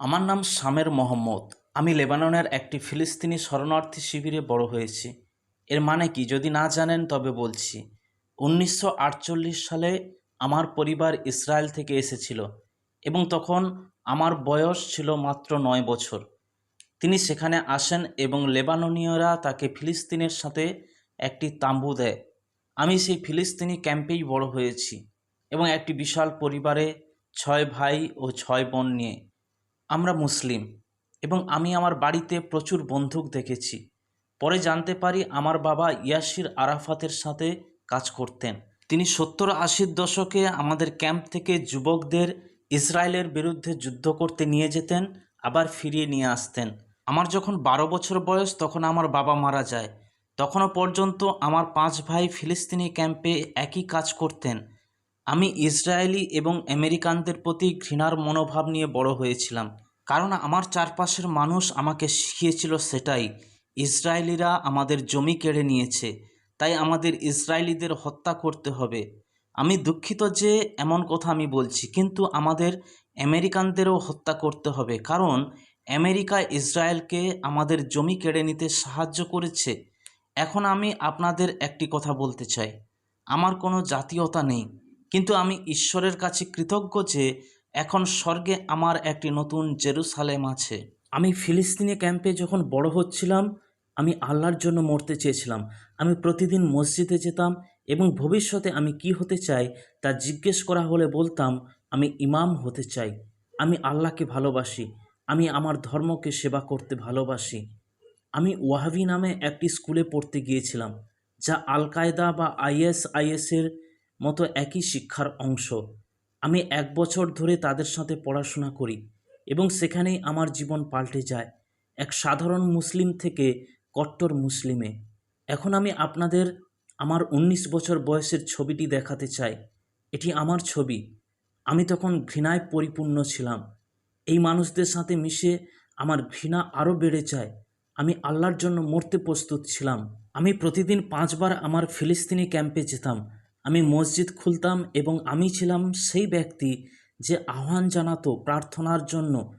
আমার নাম সামের মোহাম্মদ। আমি লেবাননের একটি ফিলিস্তিনি শরণার্থী শিবিরে বড় হয়েছি। এর মানে কি যদি না জানেন তবে বলছি। উনিশশো আটচল্লিশ সালে আমার পরিবার ইসরায়েল থেকে এসেছিল এবং তখন আমার বয়স ছিল মাত্র নয় বছর। তিনি সেখানে আসেন এবং লেবাননীয়রা তাকে ফিলিস্তিনের সাথে একটি তাম্বু দেয়। আমি সেই ফিলিস্তিনি ক্যাম্পেই বড় হয়েছি এবং একটি বিশাল পরিবারে ছয় ভাই ও ছয় বোন নিয়ে আমরা মুসলিম এবং আমি আমার বাড়িতে প্রচুর বন্দুক দেখেছি। পরে জানতে পারি আমার বাবা ইয়াসির আরাফাতের সাথে কাজ করতেন। তিনি সত্তর আশির দশকে আমাদের ক্যাম্প থেকে যুবকদের ইসরায়েলের বিরুদ্ধে যুদ্ধ করতে নিয়ে যেতেন, আবার ফিরিয়ে নিয়ে আসতেন। আমার যখন বারো বছর বয়স, তখন আমার বাবা মারা যায়। তখনও পর্যন্ত আমার পাঁচ ভাই ফিলিস্তিনি ক্যাম্পে একই কাজ করতেন। আমি ইসরায়েলি এবং আমেরিকানদের প্রতি ঘৃণার মনোভাব নিয়ে বড় হয়েছিলাম। কারণ আমার চারপাশের মানুষ আমাকে শিখিয়েছিল সেটাই, ইসরায়েলিরা আমাদের জমি কেড়ে নিয়েছে, তাই আমাদের ইসরায়েলিদের হত্যা করতে হবে। আমি দুঃখিত যে এমন কথা আমি বলছি, কিন্তু আমাদের আমেরিকানদেরও হত্যা করতে হবে, কারণ আমেরিকা ইসরায়েলকে আমাদের জমি কেড়ে নিতে সাহায্য করেছে। এখন আমি আপনাদের একটি কথা বলতে চাই। আমার কোনো জাতীয়তা নেই। কিন্তু আমি ঈশ্বরের কাছে কৃতজ্ঞ যে এখন স্বর্গে আমার একটি নতুন জেরুসালেম আছে। আমি ফিলিস্তিনি ক্যাম্পে যখন বড় হচ্ছিলাম, আমি আল্লাহর জন্য মরতে চেয়েছিলাম। আমি প্রতিদিন মসজিদে যেতাম এবং ভবিষ্যতে আমি কি হতে চাই তা জিজ্ঞেস করা হলে বলতাম, আমি ইমাম হতে চাই। আমি আল্লাহকে ভালোবাসি। আমি আমার ধর্মকে সেবা করতে ভালোবাসি। আমি ওয়াহাবি নামে একটি স্কুলে পড়তে গিয়েছিলাম, যা আল কায়দা বা আইএস, আইএসের মতো একই শিক্ষার অংশ। আমি এক বছর ধরে তাদের সাথে পড়াশোনা করি এবং সেখানেই আমার জীবন পাল্টে যায়। এক সাধারণ মুসলিম থেকে কট্টর মুসলিমে। এখন আমি আপনাদের আমার উনিশ বছর বয়সের ছবিটি দেখাতে চাই। এটি আমার ছবি। আমি তখন ঘৃণায় পরিপূর্ণ ছিলাম। এই মানুষদের সাথে মিশে আমার ঘৃণা আরও বেড়ে যায়। আমি আল্লাহর জন্য মরতে প্রস্তুত ছিলাম। আমি প্রতিদিন পাঁচবার আমার ফিলিস্তিনি ক্যাম্পে যেতাম। আমি মসজিদ খুলতাম এবং আমি ছিলাম সেই ব্যক্তি যে আহ্বান জানাতো প্রার্থনার জন্য।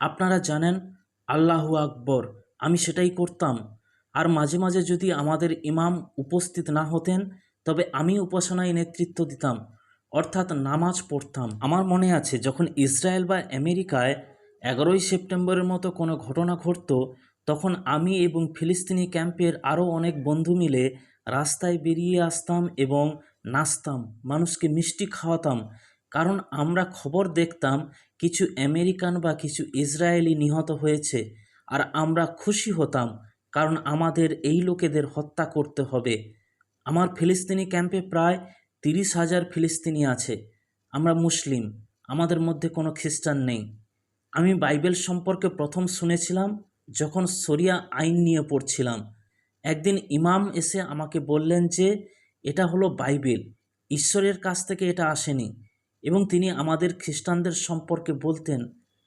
আপনারা জানেন, আল্লাহু আকবর, আমি সেটাই করতাম। আর মাঝে মাঝে যদি আমাদের ইমাম উপস্থিত না হতেন, তবে আমি উপাসনায় নেতৃত্ব দিতাম, অর্থাৎ নামাজ পড়তাম। আমার মনে আছে, যখন ইসরায়েল বা আমেরিকায় এগারোই সেপ্টেম্বরের মতো কোনো ঘটনা ঘটতো, তখন আমি এবং ফিলিস্তিনি ক্যাম্পের আরও অনেক বন্ধু মিলে রাস্তায় বেরিয়ে আসতাম এবং নাচতাম, মানুষকে মিষ্টি খাওয়াতাম। কারণ আমরা খবর দেখতাম, কিছু আমেরিকান বা কিছু ইসরায়েলি নিহত হয়েছে আর আমরা খুশি হতাম কারণ আমাদের এই লোকেদের হত্যা করতে হবে। আমার ফিলিস্তিনি ক্যাম্পে প্রায় তিরিশ হাজার ফিলিস্তিনি আছে। আমরা মুসলিম, আমাদের মধ্যে কোনো খ্রিস্টান নেই। আমি বাইবেল সম্পর্কে প্রথম শুনেছিলাম যখন শরিয়া আইন নিয়ে পড়ছিলাম। একদিন ইমাম এসে আমাকে বললেন যে এটা হলো বাইবেল। ঈশ্বরের কাছ থেকে এটা আসেনি এবং তিনি আমাদের খ্রিস্টানদের সম্পর্কে বলতেন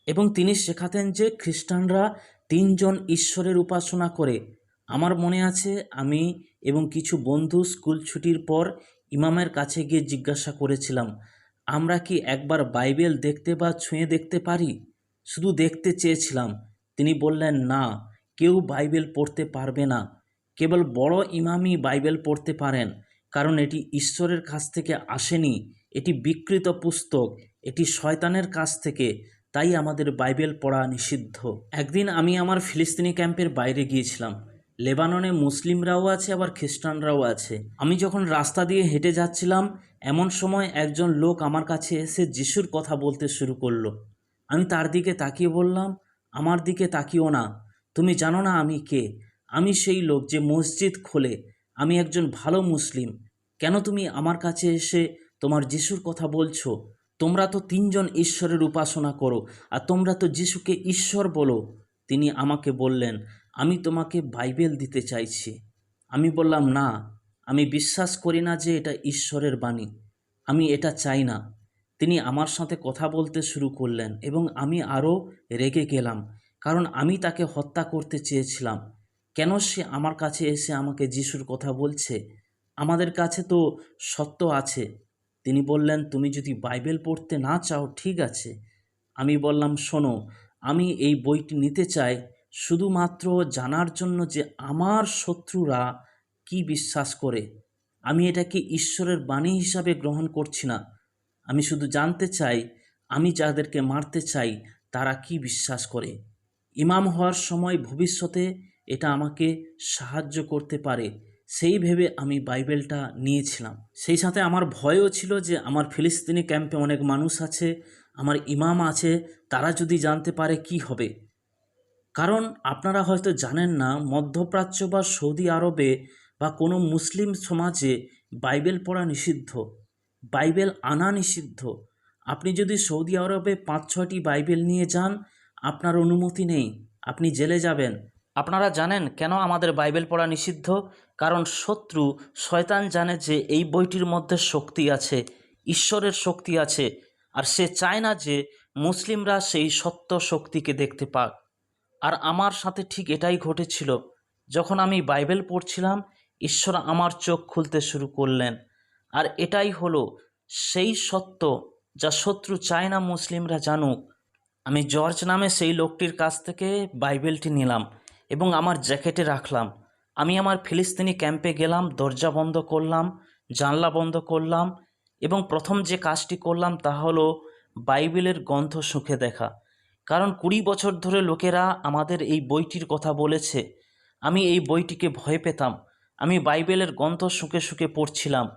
এবং তিনি শেখাতেন যে খ্রিস্টানরা তিনজন ঈশ্বরের উপাসনা করে। আমার মনে আছে আমি এবং কিছু বন্ধু স্কুল ছুটির পর ইমামের কাছে গিয়ে জিজ্ঞাসা করেছিলাম, আমরা কি একবার বাইবেল দেখতে বা ছুঁয়ে দেখতে পারি? শুধু দেখতে চেয়েছিলাম। তিনি বললেন, না, কেউ বাইবেল পড়তে পারবে না। কেবল বড় ইমামই বাইবেল পড়তে পারেন। কারণ এটি ঈশ্বরের কাছ থেকে আসেনি, এটি বিকৃত পুস্তক, এটি শয়তানের কাছ থেকে, তাই আমাদের বাইবেল পড়া নিষিদ্ধ। একদিন আমি আমার ফিলিস্তিনি ক্যাম্পের বাইরে গিয়েছিলাম। লেবাননে মুসলিমরাও আছে, আবার খ্রিস্টানরাও আছে। আমি যখন রাস্তা দিয়ে হেঁটে যাচ্ছিলাম, এমন সময় একজন লোক আমার কাছে এসে যিশুর কথা বলতে শুরু করল। আমি তার দিকে তাকিয়ে বললাম, আমার দিকে তাকিও না। তুমি জানো না আমি কে? আমি সেই লোক যে মসজিদ খোলে আমি একজন ভালো মুসলিম। কেন তুমি আমার কাছে এসে তোমার যিশুর কথা বলছো? তোমরা তো তিনজন ঈশ্বরের উপাসনা করো, আর তোমরা তো যিশুকে ঈশ্বর বলো। তিনি আমাকে বললেন, আমি তোমাকে বাইবেল দিতে চাইছি। আমি বললাম, না, আমি বিশ্বাস করি না যে এটা ঈশ্বরের বাণী। আমি এটা চাই না। তিনি আমার সাথে কথা বলতে শুরু করলেন এবং আমি আরও রেগে গেলাম, কারণ আমি তাকে হত্যা করতে চেয়েছিলাম। কেন সে আমার কাছে এসে আমাকে যিশুর কথা বলছে? আমাদের কাছে তো সত্য আছে। তিনি বললেন, তুমি যদি বাইবেল পড়তে না চাও, ঠিক আছে। আমি বললাম, শোনো, আমি এই বইটি নিতে চাই শুধুমাত্র জানার জন্য যে আমার শত্রুরা কি বিশ্বাস করে। আমি এটাকে ঈশ্বরের বাণী হিসাবে গ্রহণ করছি না। আমি শুধু জানতে চাই, আমি যাদেরকে মারতে চাই, তারা কি বিশ্বাস করে? ইমাম হওয়ার সময় ভবিষ্যতে এটা আমাকে সাহায্য করতে পারে। সেই ভেবে আমি বাইবেলটা নিয়েছিলাম। সেই সাথে আমার ভয়ও ছিল যে আমার ফিলিস্তিনি ক্যাম্পে অনেক মানুষ আছে, আমার ইমাম আছে, তারা যদি জানতে পারে কি হবে। কারণ আপনারা হয়তো জানেন না, মধ্যপ্রাচ্য বা সৌদি আরবে বা কোনো মুসলিম সমাজে বাইবেল পড়া নিষিদ্ধ, বাইবেল আনা নিষিদ্ধ। আপনি যদি সৌদি আরবে পাঁচ ছয়টি বাইবেল নিয়ে যান, আপনার অনুমতি নেই, আপনি জেলে যাবেন। আপনারা জানেন কেন আমাদের বাইবেল পড়া নিষিদ্ধ? কারণ শত্রু শয়তান জানে যে এই বইটির মধ্যে শক্তি আছে, ঈশ্বরের শক্তি আছে, আর সে চায় না যে মুসলিমরা সেই সত্য শক্তিকে দেখতে পাক। আর আমার সাথে ঠিক এটাই ঘটেছিল, যখন আমি বাইবেল পড়ছিলাম, ঈশ্বর আমার চোখ খুলতে শুরু করলেন। আর এটাই হলো, সেই সত্য যা শত্রু চায় না মুসলিমরা জানুক। আমি জর্জ নামে সেই লোকটির কাছ থেকে বাইবেলটি নিলাম। এবং আমার জ্যাকেটে রাখলাম। আমি আমার ফিলিস্তিনি ক্যাম্পে গেলাম, দরজা বন্ধ করলাম, জানলা বন্ধ করলাম এবং প্রথম যে কাজটি করলাম তা হলো বাইবেলের গন্ধ শুঁকে দেখা। কারণ কুড়ি বছর ধরে লোকেরা আমাদের এই বইটির কথা বলেছে, আমি এই বইটিকে ভয় পেতাম, আমি বাইবেলের গন্ধ শুকে শুকে পড়ছিলাম।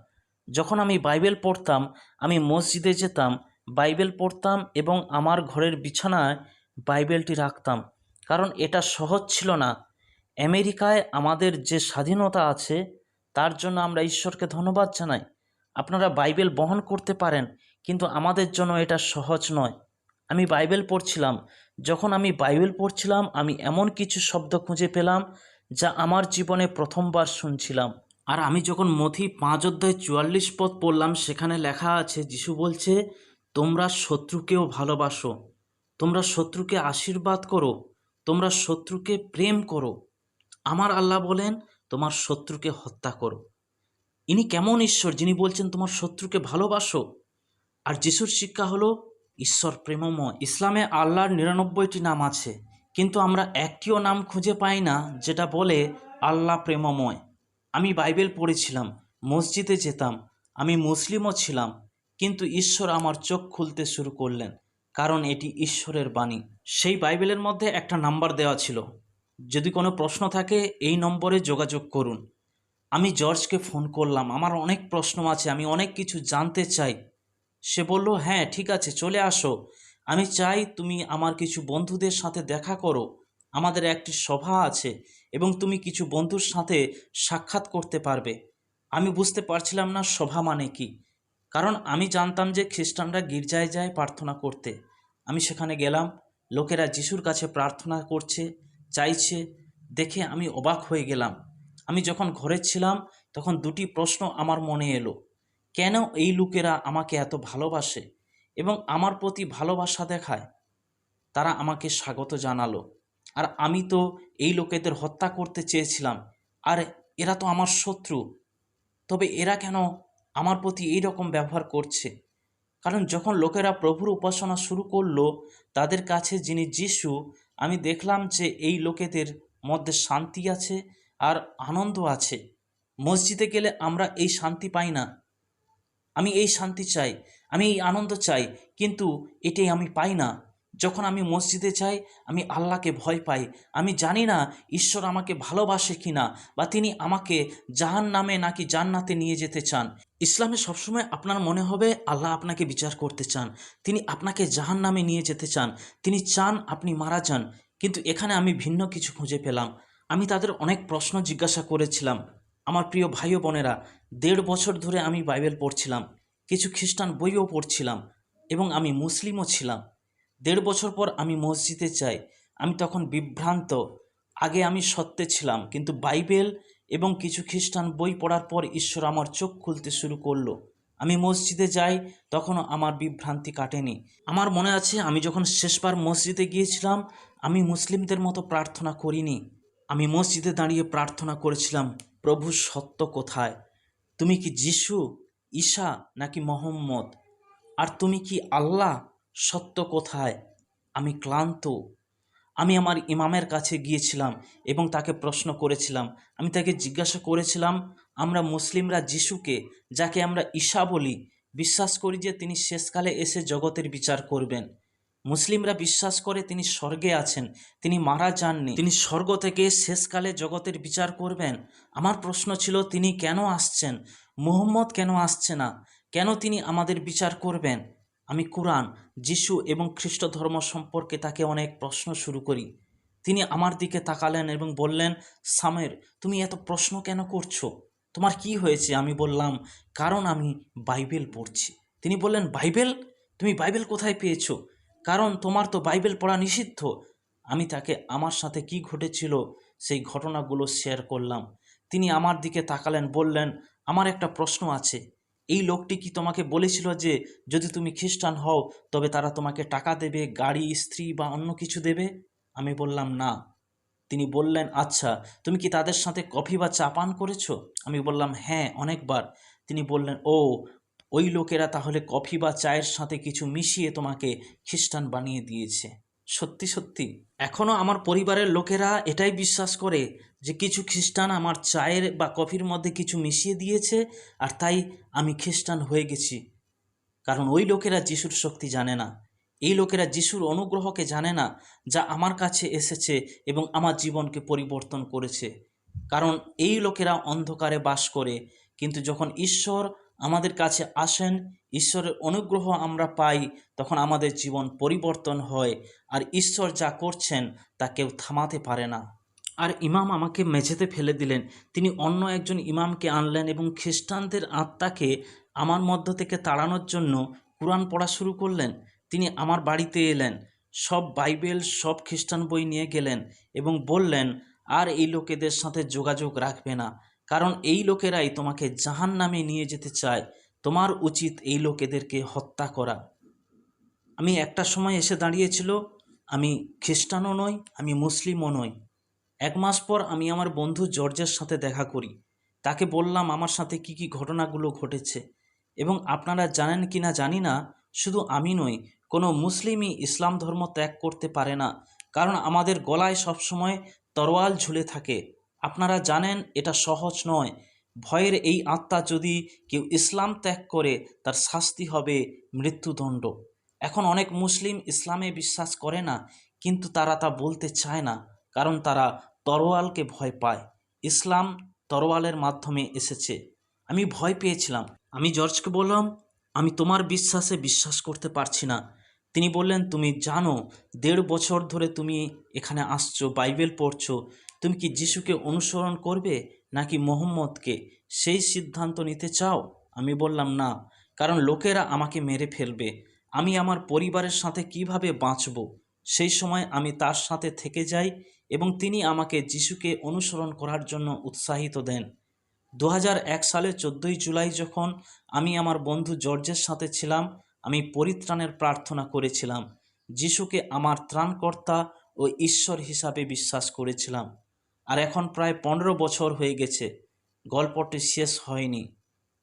যখন আমি বাইবেল পড়তাম, আমি মসজিদে যেতাম, বাইবেল পড়তাম এবং আমার ঘরের বিছানায় বাইবেলটি রাখতাম। কারণ এটা সহজ ছিল না। আমেরিকায় আমাদের যে স্বাধীনতা আছে, তার জন্য আমরা ঈশ্বরকে ধন্যবাদ জানাই। আপনারা বাইবেল বহন করতে পারেন, কিন্তু আমাদের জন্য এটা সহজ নয়। আমি বাইবেল পড়ছিলাম। যখন আমি বাইবেল পড়ছিলাম, আমি এমন কিছু শব্দ খুঁজে পেলাম, যা আমার জীবনে প্রথমবার শুনছিলাম। আর আমি যখন মথি পাঁচ অধ্যায় চুয়াল্লিশ পদ পড়লাম, সেখানে লেখা আছে, যিশু বলছে, তোমরা শত্রুকেও ভালোবাসো। তোমরা শত্রুকে আশীর্বাদ করো। তোমরা শত্রুকে প্রেম করো। আমার আল্লাহ বলেন, তোমার শত্রুকে হত্যা করো। ইনি কেমন ঈশ্বর, যিনি বলছেন, তোমার শত্রুকে ভালোবাসো আর যিশুর শিক্ষা হলো, ঈশ্বর প্রেমময়। ইসলামে আল্লাহর নিরানব্বইটি নাম আছে, কিন্তু আমরা একটিও নাম খুঁজে পাই না, যেটা বলে, আল্লাহ প্রেমময় আমি বাইবেল পড়েছিলাম, মসজিদে যেতাম, আমি মুসলিমও ছিলাম, কিন্তু ঈশ্বর আমার চোখ খুলতে শুরু করলেন। কারণ এটি ঈশ্বরের বাণী। সেই বাইবেলের মধ্যে একটা নাম্বার দেওয়া ছিল। যদি কোনো প্রশ্ন থাকে, এই নম্বরে যোগাযোগ করুন। আমি জর্জকে ফোন করলাম। আমার অনেক প্রশ্ন আছে, আমি অনেক কিছু জানতে চাই। সে বলল হ্যাঁ ঠিক আছে, চলে আসো। আমি চাই তুমি আমার কিছু বন্ধুদের সাথে দেখা করো। আমাদের একটি সভা আছে এবং তুমি কিছু বন্ধুর সাথে সাক্ষাৎ করতে পারবে। আমি বুঝতে পারছিলাম না সভা মানে কি। কারণ আমি জানতাম যে খ্রিস্টানরা গির্জায় যায় প্রার্থনা করতে। আমি সেখানে গেলাম। লোকেরা যিশুর কাছে প্রার্থনা করছে, চাইছে, দেখে আমি অবাক হয়ে গেলাম। আমি যখন ঘরে ছিলাম, তখন দুটি প্রশ্ন আমার মনে এলো, কেন এই লোকেরা আমাকে এত ভালোবাসে এবং আমার প্রতি ভালোবাসা দেখায়? তারা আমাকে স্বাগত জানালো, আর আমি তো এই লোকেদের হত্যা করতে চেয়েছিলাম, আর এরা তো আমার শত্রু, তবে এরা কেন আমার প্রতি এই রকম ব্যবহার করছে? কারণ যখন লোকেরা প্রভুর উপাসনা শুরু করল তাদের কাছে যিনি যিশু, আমি দেখলাম যে এই লোকেদের মধ্যে শান্তি আছে আর আনন্দ আছে। মসজিদে গেলে আমরা এই শান্তি পাই না। আমি এই শান্তি চাই, আমি এই আনন্দ চাই, কিন্তু এটাই আমি পাই না। যখন আমি মসজিদে যাই, আমি আল্লাহকে ভয় পাই। আমি জানি না ঈশ্বর আমাকে ভালোবাসে কি না বা তিনি আমাকে জাহান নামে নাকি জান্নাতে নিয়ে যেতে চান। ইসলামে সবসময় আপনার মনে হবে আল্লাহ আপনাকে বিচার করতে চান। তিনি আপনাকে জাহান নামে নিয়ে যেতে চান। তিনি চান আপনি মারা যান। কিন্তু এখানে আমি ভিন্ন কিছু খুঁজে পেলাম। আমি তাদের অনেক প্রশ্ন জিজ্ঞাসা করেছিলাম। আমার প্রিয় ভাই বোনেরা, দেড় বছর ধরে আমি বাইবেল পড়ছিলাম। কিছু খ্রিস্টান বইও পড়ছিলাম এবং আমি মুসলিমও ছিলাম। দেড় বছর পর আমি মসজিদে যাই। আমি তখন বিভ্রান্ত। আগে আমি সত্যে ছিলাম, কিন্তু বাইবেল এবং কিছু খ্রিস্টান বই পড়ার পর ঈশ্বর আমার চোখ খুলতে শুরু করল। আমি মসজিদে যাই, তখনও আমার বিভ্রান্তি কাটেনি। আমার মনে আছে, আমি যখন শেষবার মসজিদে গিয়েছিলাম, আমি মুসলিমদের মতো প্রার্থনা করিনি। আমি মসজিদে দাঁড়িয়ে প্রার্থনা করেছিলাম, প্রভু, সত্য কোথায়? তুমি কি যিশু, ঈশা নাকি মোহাম্মদ? আর তুমি কি আল্লাহ? সত্য কোথায়? আমি ক্লান্ত আমি আমার ইমামের কাছে গিয়েছিলাম এবং তাকে প্রশ্ন করেছিলাম। আমি তাকে জিজ্ঞাসা করেছিলাম, আমরা মুসলিমরা যিশুকে, যাকে আমরা ঈশা বলি, বিশ্বাস করি যে তিনি শেষকালে এসে জগতের বিচার করবেন। মুসলিমরা বিশ্বাস করে তিনি স্বর্গে আছেন, তিনি মারা যাননি। তিনি স্বর্গ থেকে শেষকালে জগতের বিচার করবেন। আমার প্রশ্ন ছিল, তিনি কেন আসছেন? মুহম্মদ কেন আসছে না? কেন তিনি আমাদের বিচার করবেন? আমি কোরআন, যিশু এবং খ্রিস্ট ধর্ম সম্পর্কে তাকে অনেক প্রশ্ন শুরু করি। তিনি আমার দিকে তাকালেন এবং বললেন, সামের, তুমি এত প্রশ্ন কেন করছ? তোমার কি হয়েছে? আমি বললাম, কারণ আমি বাইবেল পড়ছি। তিনি বললেন, বাইবেল? তুমি বাইবেল কোথায় পেয়েছ? কারণ তোমার তো বাইবেল পড়া নিষিদ্ধ। আমি তাকে, আমার সাথে কি ঘটেছিল সেই ঘটনাগুলো শেয়ার করলাম। তিনি আমার দিকে তাকালেন, বললেন, আমার একটা প্রশ্ন আছে। এই লোকটি কি তোমাকে বলেছিল যে, যদি তুমি খ্রিস্টান হও, তবে তারা তোমাকে টাকা দেবে, গাড়ি, স্ত্রী বা অন্য কিছু দেবে? আমি বললাম, না। তিনি বললেন আচ্ছা তুমি কি তাদের সাথে কফি বা চা পান করেছ? আমি বললাম হ্যাঁ অনেকবার। তিনি বললেন, ও, ওই লোকেরা তাহলে কফি বা চায়ের সাথে কিছু মিশিয়ে তোমাকে খ্রিস্টান বানিয়ে দিয়েছে। সত্যি সত্যি। এখনও আমার পরিবারের লোকেরা এটাই বিশ্বাস করে যে কিছু খ্রিস্টান আমার চায়ের বা কফির মধ্যে কিছু মিশিয়ে দিয়েছে আর তাই আমি খ্রিস্টান হয়ে গেছি। কারণ ওই লোকেরা যিশুর শক্তি জানে না। এই লোকেরা যিশুর অনুগ্রহকে জানে না যা আমার কাছে এসেছে এবং আমার জীবনকে পরিবর্তন করেছে। কারণ এই লোকেরা অন্ধকারে বাস করে। কিন্তু যখন ঈশ্বর আমাদের কাছে আসেন ঈশ্বরের অনুগ্রহ আমরা পাই, তখন আমাদের জীবন পরিবর্তন হয়। আর ঈশ্বর যা করছেন, তা কেউ থামাতে পারে না। আর ইমাম আমাকে মেঝেতে ফেলে দিলেন। তিনি অন্য একজন ইমামকে আনলেন এবং খ্রিস্টানদের আত্মাকে আমার মধ্য থেকে তাড়ানোর জন্য কোরআন পড়া শুরু করলেন। তিনি আমার বাড়িতে এলেন। সব বাইবেল, সব খ্রিস্টান বই নিয়ে গেলেন এবং বললেন, আর এই লোকেদের সাথে যোগাযোগ রাখবে না, কারণ এই লোকেরাই তোমাকে জাহান নামে নিয়ে যেতে চায়। তোমার উচিত এই লোকেদেরকে হত্যা করা। আমি একটা সময় এসে দাঁড়িয়েছিল, আমি খ্রিস্টানও নই, আমি মুসলিমও নই। এক মাস পর আমি আমার বন্ধু জর্জের সাথে দেখা করি। তাকে বললাম, আমার সাথে কি কি ঘটনাগুলো ঘটেছে? এবং আপনারা জানেন কি না জানি না, শুধু আমি নই, কোনো মুসলিমই ইসলাম ধর্ম ত্যাগ করতে পারে না, কারণ আমাদের গলায় সবসময় তরোয়াল ঝুলে থাকে। আপনারা জানেন, এটা সহজ নয় ভয়ের এই আত্মা যদি কেউ ইসলাম ত্যাগ করে, তার শাস্তি হবে মৃত্যুদণ্ড। এখন অনেক মুসলিম ইসলামে বিশ্বাস করে না, কিন্তু তারা তা বলতে চায় না, কারণ তারা তরোয়ালকে ভয় পায়। ইসলাম তরোয়ালের মাধ্যমে এসেছে। আমি ভয় পেয়েছিলাম। আমি জর্জকে বললাম, আমি তোমার বিশ্বাসে বিশ্বাস করতে পারছি না। তিনি বললেন, তুমি জানো, দেড় বছর ধরে তুমি এখানে আসছো, বাইবেল পড়ছো। তুমি কি যিশুকে অনুসরণ করবে? নাকি মোহাম্মদকে সেই সিদ্ধান্ত নিতে চাও? আমি বললাম, না, কারণ লোকেরা আমাকে মেরে ফেলবে। আমি আমার পরিবারের সাথে কীভাবে বাঁচব? সেই সময় আমি তার সাথে থেকে যাই এবং তিনি আমাকে যিশুকে অনুসরণ করার জন্য উৎসাহিত দেন। দু সালে চোদ্দোই জুলাই যখন আমি আমার বন্ধু জর্জের সাথে ছিলাম, আমি পরিত্রাণের প্রার্থনা করেছিলাম। যিশুকে আমার ত্রাণকর্তা ও ঈশ্বর হিসাবে বিশ্বাস করেছিলাম। আর এখন প্রায় পনেরো বছর হয়ে গেছে। গল্পটি শেষ হয়নি।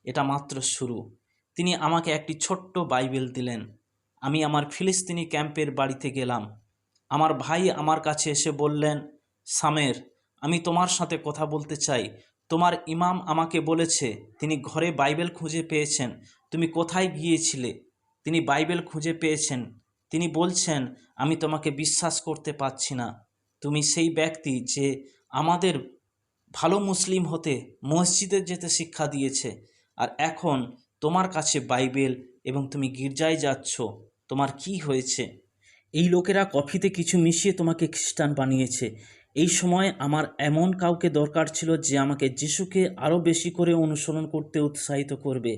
এটা মাত্র শুরু। তিনি আমাকে একটি ছোট্ট বাইবেল দিলেন। আমি আমার ফিলিস্তিনি ক্যাম্পের বাড়িতে গেলাম। আমার ভাই আমার কাছে এসে বললেন, সামের, আমি তোমার সাথে কথা বলতে চাই। তোমার ইমাম আমাকে বলেছে, তিনি ঘরে বাইবেল খুঁজে পেয়েছেন। তুমি কোথায় গিয়েছিলে? তিনি বাইবেল খুঁজে পেয়েছেন। তিনি বলছেন, আমি তোমাকে বিশ্বাস করতে পারছি না। তুমি সেই ব্যক্তি যে আমাদের ভালো মুসলিম হতে মসজিদে যেতে শিক্ষা দিয়েছে। আর এখন তোমার কাছে বাইবেল এবং তুমি গির্জায় যাচ্ছ, তোমার কি হয়েছে? এই লোকেরা কফিতে কিছু মিশিয়ে তোমাকে খ্রিস্টান বানিয়েছে। এই সময় আমার এমন কাউকে দরকার ছিল যে আমাকে যিশুকে আরও বেশি করে অনুসরণ করতে উৎসাহিত করবে।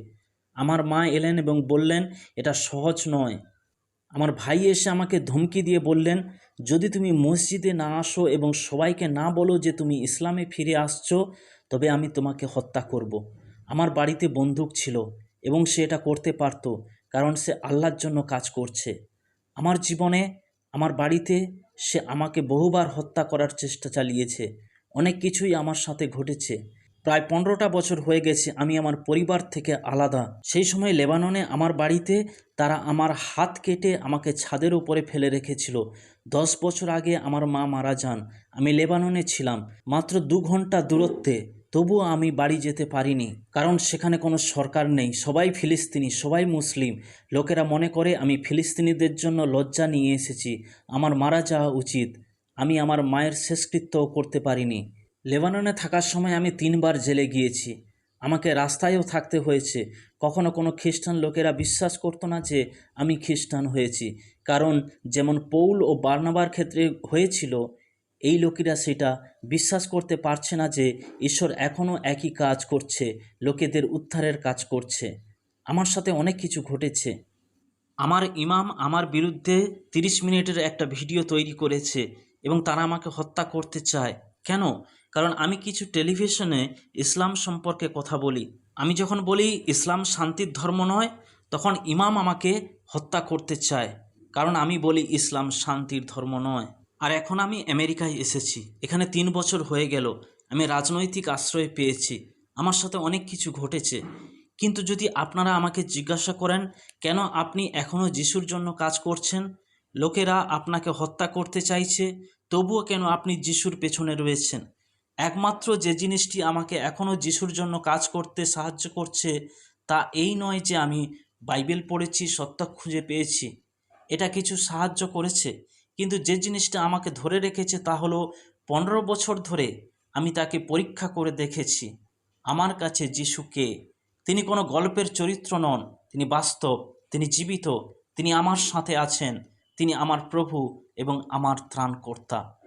আমার মা এলেন এবং বললেন, এটা সহজ নয়। আমার ভাই এসে আমাকে ধমকি দিয়ে বললেন যদি তুমি মসজিদে না আসো এবং সবাইকে না বলো যে তুমি ইসলামে ফিরে আসছো, তবে আমি তোমাকে হত্যা করব। আমার বাড়িতে বন্দুক ছিল এবং সে এটা করতে পারত, কারণ সে আল্লাহর জন্য কাজ করছে। আমার জীবনে, আমার বাড়িতে সে আমাকে বহুবার হত্যা করার চেষ্টা চালিয়েছে। অনেক কিছুই আমার সাথে ঘটেছে। প্রায় পনেরোটা বছর হয়ে গেছে আমি আমার পরিবার থেকে আলাদা। সেই সময় লেবাননে আমার বাড়িতে তারা আমার হাত কেটে আমাকে ছাদের উপরে ফেলে রেখেছিল। দশ বছর আগে আমার মা মারা যান। আমি লেবাননে ছিলাম, মাত্র দু ঘণ্টা দূরত্বে। তবুও আমি বাড়ি যেতে পারিনি, কারণ সেখানে কোনো সরকার নেই। সবাই ফিলিস্তিনি, সবাই মুসলিম। লোকেরা মনে করে আমি ফিলিস্তিনিদের জন্য লজ্জা নিয়ে এসেছি। আমার মারা যাওয়া উচিত। আমি আমার মায়ের শেষকৃত্যও করতে পারিনি। লেবাননে থাকার সময় আমি তিনবার জেলে গিয়েছি। আমাকে রাস্তায়ও থাকতে হয়েছে। কখনো কোনো খ্রিস্টান লোকেরা বিশ্বাস করতো না যে আমি খ্রিস্টান হয়েছি। কারণ যেমন পৌল ও বার্নাবার ক্ষেত্রে হয়েছিল, এই লোকেরা সেটা বিশ্বাস করতে পারছে না যে ঈশ্বর এখনও একই কাজ করছে, লোকেদের উদ্ধারের কাজ করছে। আমার সাথে অনেক কিছু ঘটেছে। আমার ইমাম আমার বিরুদ্ধে তিরিশ মিনিটের একটা ভিডিও তৈরি করেছে এবং তারা আমাকে হত্যা করতে চায়। কেন? কারণ আমি কিছু টেলিভিশনে ইসলাম সম্পর্কে কথা বলি। আমি যখন বলি ইসলাম শান্তির ধর্ম নয়, তখন ইমাম আমাকে হত্যা করতে চায়। কারণ আমি বলি ইসলাম শান্তির ধর্ম নয়। আর এখন আমি আমেরিকায় এসেছি। এখানে তিন বছর হয়ে গেল। আমি রাজনৈতিক আশ্রয় পেয়েছি। আমার সাথে অনেক কিছু ঘটেছে। কিন্তু যদি আপনারা আমাকে জিজ্ঞাসা করেন, কেন আপনি এখনও যিশুর জন্য কাজ করছেন? লোকেরা আপনাকে হত্যা করতে চাইছে। তবুও কেন আপনি যিশুর পেছনে রয়েছেন? একমাত্র যে জিনিসটি আমাকে এখনও যিশুর জন্য কাজ করতে সাহায্য করছে, তা এই নয় যে আমি বাইবেল পড়েছি, সত্য খুঁজে পেয়েছি। এটা কিছু সাহায্য করেছে, কিন্তু যে জিনিসটা আমাকে ধরে রেখেছে তা হলো পনেরো বছর ধরে আমি তাকে পরীক্ষা করে দেখেছি। আমার কাছে যিশুকে তিনি কোনো গল্পের চরিত্র নন, তিনি বাস্তব, তিনি জীবিত, তিনি আমার সাথে আছেন, তিনি আমার প্রভু এবং আমার ত্রাণকর্তা।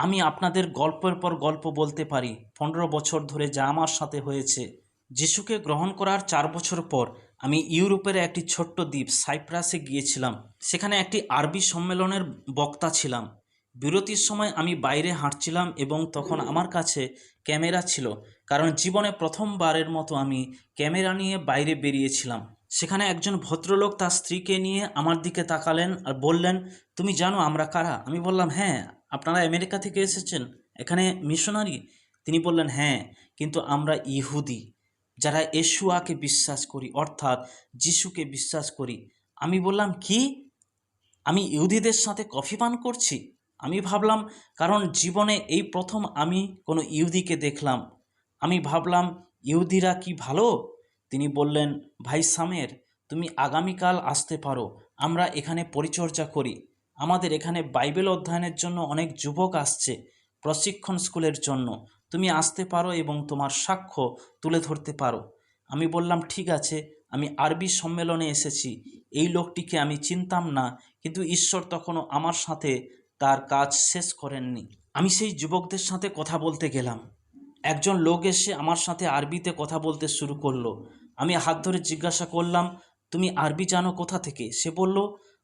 আমি আপনাদের গল্পের পর গল্প বলতে পারি। পনেরো বছর ধরে যা আমার সাথে হয়েছে। যিশুকে গ্রহণ করার চার বছর পর আমি ইউরোপের একটি ছোট্ট দ্বীপ সাইপ্রাসে গিয়েছিলাম। সেখানে একটি আরবি সম্মেলনের বক্তা ছিলাম। বিরতির সময় আমি বাইরে হাঁটছিলাম এবং তখন আমার কাছে ক্যামেরা ছিল, কারণ জীবনে প্রথমবারের মতো আমি ক্যামেরা নিয়ে বাইরে বেরিয়েছিলাম। সেখানে একজন ভদ্রলোক তার স্ত্রীকে নিয়ে আমার দিকে তাকালেন আর বললেন, তুমি জানো আমরা কারা? আমি বললাম হ্যাঁ আপনারা আমেরিকা থেকে এসেছেন? এখানে মিশনারি? তিনি বললেন হ্যাঁ কিন্তু আমরা ইহুদি, যারা এশুয়াকে বিশ্বাস করি, অর্থাৎ যিশুকে বিশ্বাস করি। আমি বললাম, কি? আমি ইহুদিদের সাথে কফি পান করছি? আমি ভাবলাম, কারণ জীবনে এই প্রথম আমি কোনো ইহুদিকে দেখলাম। আমি ভাবলাম, ইহুদিরা কি ভালো? তিনি বললেন, ভাই সামের, তুমি আগামীকাল আসতে পারো। আমরা এখানে পরিচর্যা করি। আমাদের এখানে বাইবেল অধ্যয়নের জন্য অনেক যুবক আসছে প্রশিক্ষণ স্কুলের জন্য। তুমি আসতে পারো এবং তোমার সাক্ষ্য তুলে ধরতে পারো। আমি বললাম, ঠিক আছে, আমি আরবি সম্মেলনে এসেছি। এই লোকটিকে আমি চিনতাম না, কিন্তু ঈশ্বর তখনও আমার সাথে তার কাজ শেষ করেননি। আমি সেই যুবকদের সাথে কথা বলতে গেলাম। একজন লোক এসে আমার সাথে আরবিতে কথা বলতে শুরু করল। আমি হাত ধরে জিজ্ঞাসা করলাম, তুমি আরবি জানো কোথা থেকে? সে বলল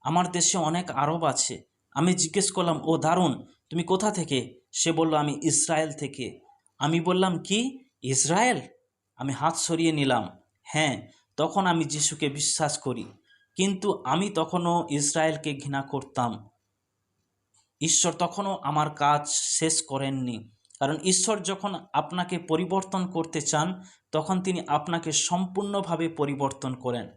আমার দেশে অনেক আরব আছে। আমি জিজ্ঞেস করলাম, ও দারুণ, তুমি কোথা থেকে? সে বলল, আমি ইসরায়েল থেকে। আমি বললাম, কি? ইসরায়েল? আমি হাত সরিয়ে নিলাম হ্যাঁ তখন আমি যিশুকে বিশ্বাস করি। কিন্তু আমি তখনও ইসরায়েলকে ঘৃণা করতাম। ঈশ্বর তখনও আমার কাজ শেষ করেননি। কারণ ঈশ্বর যখন আপনাকে পরিবর্তন করতে চান, তখন তিনি আপনাকে সম্পূর্ণভাবে পরিবর্তন করেন।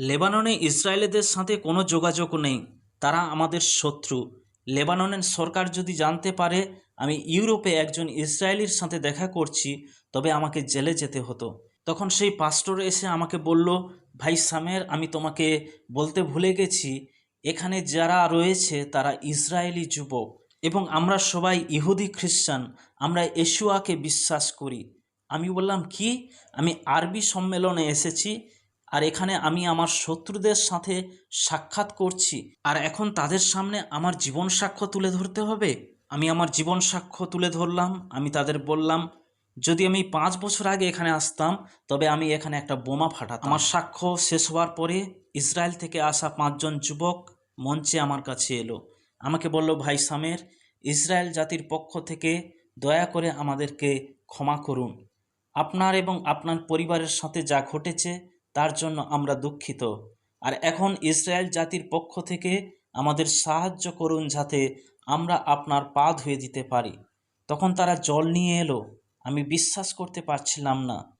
লেবাননে ইসরায়েলিদের সাথে কোনো যোগাযোগ নেই। তারা আমাদের শত্রু। লেবাননের সরকার যদি জানতে পারে, আমি ইউরোপে একজন ইসরায়েলির সাথে দেখা করছি, তবে আমাকে জেলে যেতে হতো। তখন সেই পাস্টর এসে আমাকে বলল, ভাই সামের, আমি তোমাকে বলতে ভুলে গেছি, এখানে যারা রয়েছে তারা ইসরায়েলি যুবক এবং আমরা সবাই ইহুদি খ্রিস্টান, আমরা এশুয়াকে বিশ্বাস করি। আমি বললাম, কি? আমি আরবি সম্মেলনে এসেছি আর এখানে আমি আমার শত্রুদের সাথে সাক্ষাৎ করছি। আর এখন তাদের সামনে আমার জীবন সাক্ষ্য তুলে ধরতে হবে? আমি আমার জীবন সাক্ষ্য তুলে ধরলাম, আমি তাদের বললাম, যদি আমি পাঁচ বছর আগে এখানে আসতাম, তবে আমি এখানে একটা বোমা ফাটাতাম। আমার সাক্ষ্য শেষ হওয়ার পরে ইসরায়েল থেকে আসা পাঁচজন যুবক মঞ্চে আমার কাছে এলো। আমাকে বলল, ভাই সামের, ইসরায়েল জাতির পক্ষ থেকে দয়া করে আমাদেরকে ক্ষমা করুন। আপনার এবং আপনার পরিবারের সাথে যা ঘটেছে তার জন্য আমরা দুঃখিত। আর এখন ইসরায়েল জাতির পক্ষ থেকে আমাদের সাহায্য করুন যাতে আমরা আপনার পা ধুয়ে দিতে পারি। তখন তারা জল নিয়ে এলো। আমি বিশ্বাস করতে পারছিলাম না।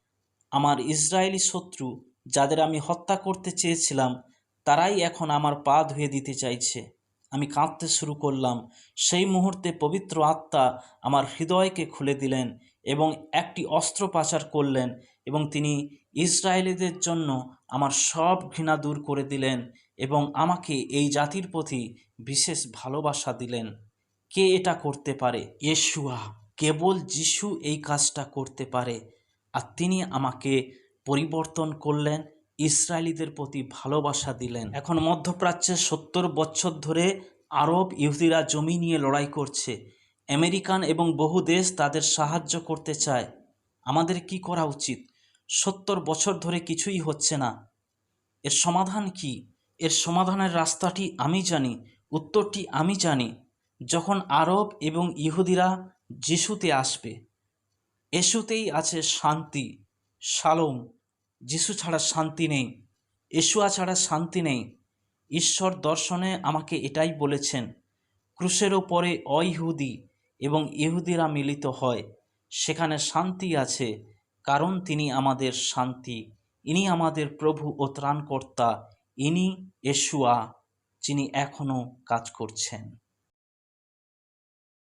আমার ইসরায়েলি শত্রু যাদের আমি হত্যা করতে চেয়েছিলাম, তারাই এখন আমার পা ধুয়ে দিতে চাইছে। আমি কাঁদতে শুরু করলাম। সেই মুহূর্তে পবিত্র আত্মা আমার হৃদয়কে খুলে দিলেন এবং একটি অস্ত্রোপাচার করলেন এবং তিনি ইসরায়েলিদের জন্য আমার সব ঘৃণা দূর করে দিলেন এবং আমাকে এই জাতির প্রতি বিশেষ ভালোবাসা দিলেন। কে এটা করতে পারে? ইয়েশুয়া কেবল যিশু এই কাজটা করতে পারে। আর তিনি আমাকে পরিবর্তন করলেন, ইসরায়েলিদের প্রতি ভালোবাসা দিলেন। এখন মধ্যপ্রাচ্যে সত্তর বছর ধরে আরব ইহুদিরা জমি নিয়ে লড়াই করছে। আমেরিকান এবং বহু দেশ তাদের সাহায্য করতে চায়। আমাদের কি করা উচিত? সত্তর বছর ধরে কিছুই হচ্ছে না। এর সমাধান কি? এর সমাধানের রাস্তাটি আমি জানি, উত্তরটি আমি জানি, যখন আরব এবং ইহুদিরা যিশুতে আসবে। এসুতেই আছে শান্তি শালোম যিশু ছাড়া শান্তি নেই এসুয়া ছাড়া শান্তি নেই। ঈশ্বর দর্শনে আমাকে এটাই বলেছেন ক্রুশের ওপরে অইহুদি এবং ইহুদিরা মিলিত হয়, সেখানে শান্তি আছে কারণ তিনি আমাদের শান্তি, ইনি আমাদের প্রভু ও ত্রাণকর্তা, ইনি এশুয়া যিনি এখনও কাজ করছেন।